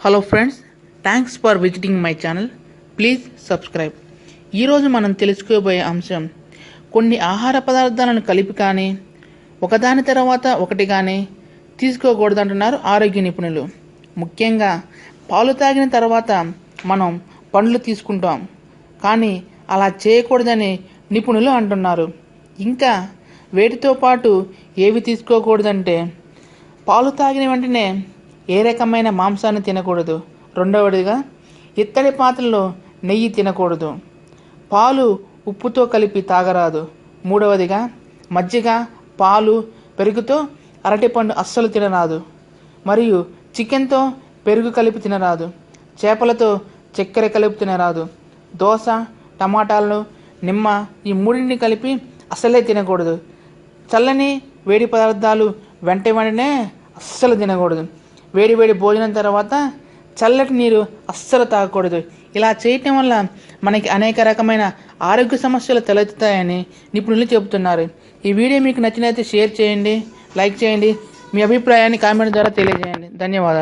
Hello friends thanks for visiting my channel please subscribe ఈరోజు మనం తెలుసుకోబోయే అంశం కొన్ని ఆహార పదార్థాలను కలిపి కానీ ఒకదాని తర్వాత ఒకటి కానీ తీసుకోకూడదు అంటున్నారు ఆరోగ్య నిపుణులు. ముఖ్యంగా పాలు తాగిన తర్వాత మనం పండ్లు తీసుకుంటాం కానీ అలా చేయకూడదని నిపుణులు అంటున్నారు. ఇంకా వేటితో పాటు ఏవి తీసుకోకూడదంటే పాలు తాగిన వెంటనే ఏ రకమైన మాంసాన్ని తినకూడదు? రెండవదిగా ఇత్తడి పాత్రలో నెయ్యి తినకూడదు. పాలు ఉప్పుతో కలిపి తాగరాదు. మూడవదిగా మజ్జిగ పాలు పెరుగుతో అరటిపండు అస్సలు తినరాదు. మరియు చికెన్తో పెరుగు కలిపి తినరాదు. చేపలతో చక్కెర కలిపి తినరాదు. దోశ టమాటాలను నిమ్మ ఈ మూడింటిని కలిపి అస్సలే తినకూడదు. చల్లని వేడి పదార్థాలు వెంట వెంటనే అస్సలు తినకూడదు. వేడి వేడి భోజనం తర్వాత చల్లటి నీరు అస్సలు తాగకూడదు. ఇలా చేయటం వల్ల మనకి అనేక రకమైన ఆరోగ్య సమస్యలు తలెత్తుతాయని నిపుణులు చెబుతున్నారు. ఈ వీడియో మీకు నచ్చినైతే షేర్ చేయండి లైక్ చేయండి. మీ అభిప్రాయాన్ని కామెంట్ ద్వారా తెలియజేయండి. ధన్యవాదాలు.